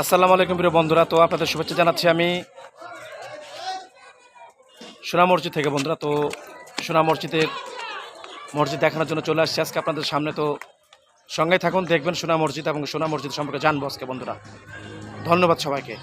আসসালামু আলাইকুম প্রিয় বন্ধুরা, তো আপনাদের শুভেচ্ছা জানাচ্ছি আমি সোনা মসজিদ থেকে বন্ধুরা, তো সোনা মসজিদের মসজিদ দেখানোর জন্য চলে আসছি আজকে আপনাদের সামনে, তো সঙ্গে থাকুন, দেখবেন সোনা মসজিদ এবং সোনা মসজিদ সম্পর্কে জানব আজকে বন্ধুরা। ধন্যবাদ সবাইকে।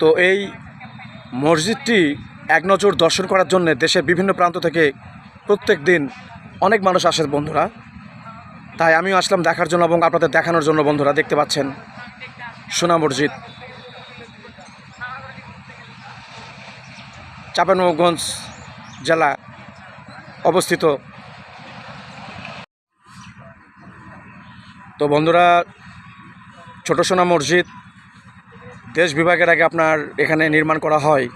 তো এই মসজিদটি এক নজর দর্শন করার জন্য দেশের বিভিন্ন প্রান্ত থেকে প্রত্যেক দিন অনেক মানুষ আসে বন্ধুরা। তাই আমিও আসলাম দেখার জন্য এবং আপনাদের দেখানোর জন্য বন্ধুরা, দেখতে পাচ্ছেন সোনা মসজিদ। চাঁপানগঞ্জ জেলা অবস্থিত। তো বন্ধুরা, ছোট সোনা মসজিদ দেশ বিভাগের আগে আপনার এখানে নির্মাণ করা হয়।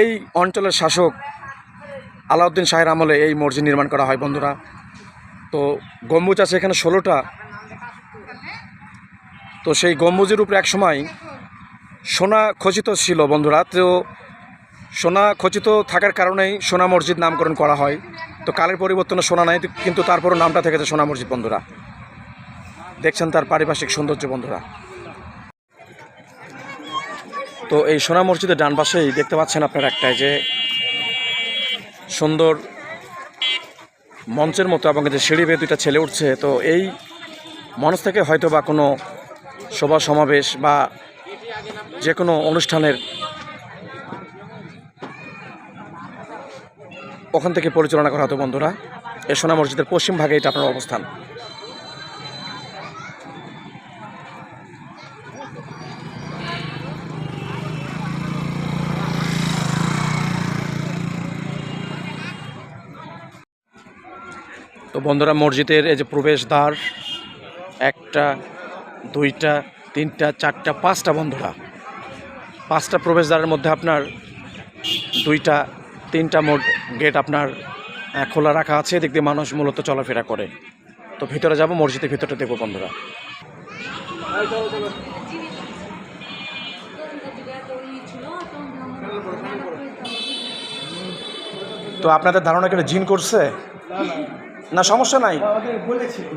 এই অঞ্চলের শাসক আলাউদ্দিন শাহের আমলে এই মসজিদ নির্মাণ করা হয় বন্ধুরা। তো গম্বুজ আছে এখানে ষোলোটা। তো সেই গম্বুজের উপরে এক সময় সোনা খচিত ছিল বন্ধুরা। তো সোনা খচিত থাকার কারণেই সোনা মসজিদ নামকরণ করা হয়। তো কালের পরিবর্তনে সোনা নাই, কিন্তু তারপরও নামটা থেকেছে সোনা মসজিদ বন্ধুরা। দেখছেন তার পারিপার্শ্বিক সৌন্দর্য বন্ধুরা। তো এই সোনা মসজিদের ডান পাশেই দেখতে পাচ্ছেন আপনারা একটাই যে সুন্দর মঞ্চের মতো এবং যে সিঁড়ি বেয়ে দুইটা ছেলে উঠছে, তো এই মঞ্চ থেকে হয়তো বা কোনো সভা সমাবেশ বা যে কোনো অনুষ্ঠানের ওখান থেকে পরিচালনা করা হতো বন্ধুরা। এই সোনা মসজিদের পশ্চিম ভাগে এটা আপনার অবস্থান। তো বন্ধুরা, মসজিদের এই যে প্রবেশদ্বার, একটা, দুইটা, তিনটা, চারটা, পাঁচটা বন্ধুরা। পাঁচটা প্রবেশদ্বারের মধ্যে আপনার দুইটা, তিনটা মোট গেট আপনার খোলা রাখা আছে। এদিক দিয়ে মানুষ মূলত চলাফেরা করে। তো ভিতরে যাব, মসজিদের ভিতরটা দেখব বন্ধুরা। তো আপনাদের ধারণা কেন জিন করছে? না, সমস্যা নাই।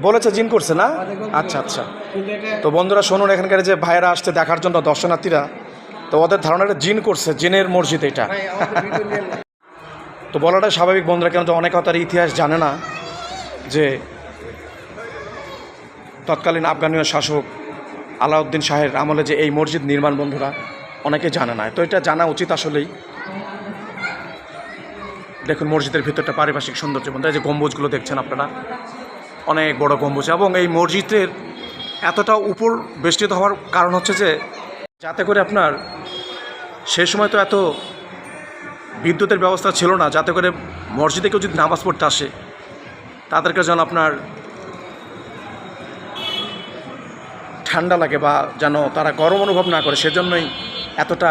বলেছে জিন করছে না? আচ্ছা আচ্ছা। তো বন্ধুরা, শুনুন, এখানকার যে ভাইরা আসছে দেখার জন্য, দর্শনার্থীরা। তো ওদের ধারণাটা জিন করছে, জিনের মসজিদ এটা। তো বলাটা স্বাভাবিক, বন্ধুরা, কেন তো অনেকে তার ইতিহাস জানে না যে তৎকালীন আফগানীয় শাসক আলাউদ্দিন শাহের আমলে যে এই মসজিদ নির্মাণ, বন্ধুরা, অনেকে জানে না। তো এটা জানা উচিত আসলেই। দেখুন, মসজিদের ভিতরটা পারিপার্শ্বিক সৌন্দর্য, বন্ধুরা যে গম্বুজগুলো দেখছেন আপনারা, অনেক বড় গম্বুজ। এবং এই মসজিদের এতটা উপর বেষ্টিত হওয়ার কারণ হচ্ছে যে, যাতে করে আপনার সেই সময় তো এত বিদ্যুতের ব্যবস্থা ছিল না, যাতে করে মসজিদে কেউ যদি নামাজ পড়তে আসে, তাদেরকে যেন আপনার ঠান্ডা লাগে বা যেন তারা গরম অনুভব না করে, সেজন্যই এতটা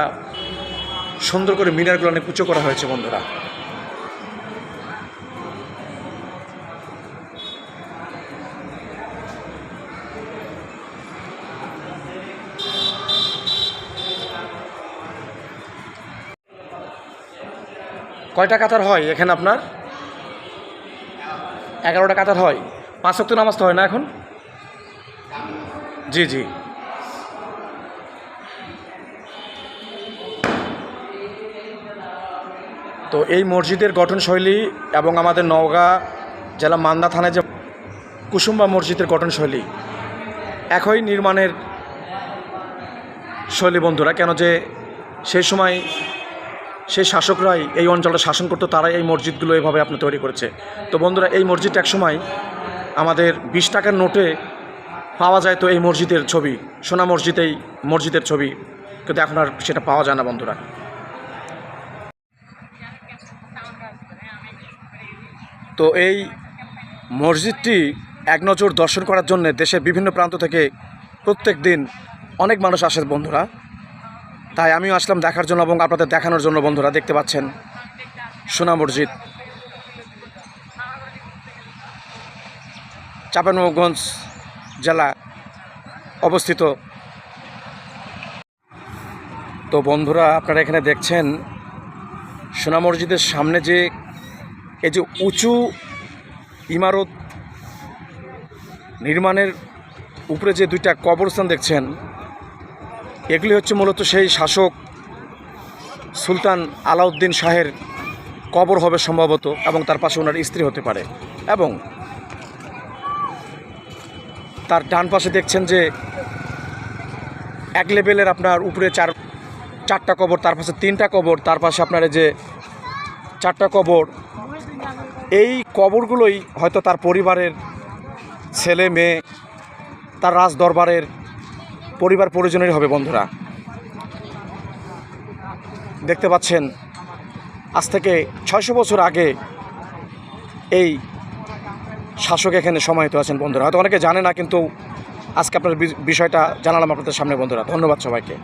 সুন্দর করে মিনারগুলো অনেক উঁচু করা হয়েছে, বন্ধুরা। কয়টা কাতার হয় এখানে আপনার? এগারোটা কাতার হয়। পাঁচ অক্ট নামাজ তো হয় না এখন? জি জি। তো এই মসজিদের গঠনশৈলী এবং আমাদের নওগাঁ জেলা মান্দা থানায় যে কুসুম্বা মসজিদের গঠনশৈলী, একই নির্মাণের শৈলী বন্ধুরা, কেন যে সেই সময় সেই শাসকরাই এই অঞ্চলটা শাসন করতো, তারাই এই মসজিদগুলো এভাবে আপনি তৈরি করেছে। তো বন্ধুরা, এই মসজিদটা একসময় আমাদের বিশ টাকার নোটে পাওয়া যায় তো এই মসজিদের ছবি, সোনা মসজিদ, এই মসজিদের ছবি। কিন্তু এখন আর সেটা পাওয়া যায় না বন্ধুরা। তো এই মসজিদটি এক নজর দর্শন করার জন্য দেশের বিভিন্ন প্রান্ত থেকে প্রত্যেক দিন অনেক মানুষ আসে বন্ধুরা। তাই আমিও আসলাম দেখার জন্য এবং আপনাদের দেখানোর জন্য, বন্ধুরা, দেখতে পাচ্ছেন। সোনা মসজিদ। চাপানগঞ্জ জেলা অবস্থিত। তো বন্ধুরা, আপনারা এখানে দেখছেন সোনা মসজিদের সামনে যে, এই যে উঁচু ইমারত নির্মাণের উপরে যে দুইটা কবরস্থান দেখছেন এগুলি হচ্ছে মূলত সেই শাসক সুলতান আলাউদ্দিন শাহের কবর হবে সম্ভবত এবং তার পাশে ওনার স্ত্রী হতে পারে। এবং তার ডান পাশে দেখছেন যে এক লেভেলের আপনার উপরে চার, চারটা কবর, তার পাশে তিনটা কবর, তার পাশে আপনার যে চারটা কবর। এই কবরগুলোই হয়তো তার পরিবারের ছেলে, মেয়ে, তার রাজ দরবারের পরিবার প্রয়োজনেরই হবে বন্ধুরা। দেখতে পাচ্ছেন, আজ থেকে ছয়শো বছর আগে এই শাসক এখানে সমাহিত আছেন বন্ধুরা। হয়তো অনেকে জানে না, কিন্তু আজকে আপনার বিষয়টা জানালাম আপনাদের সামনে বন্ধুরা। ধন্যবাদ সবাইকে।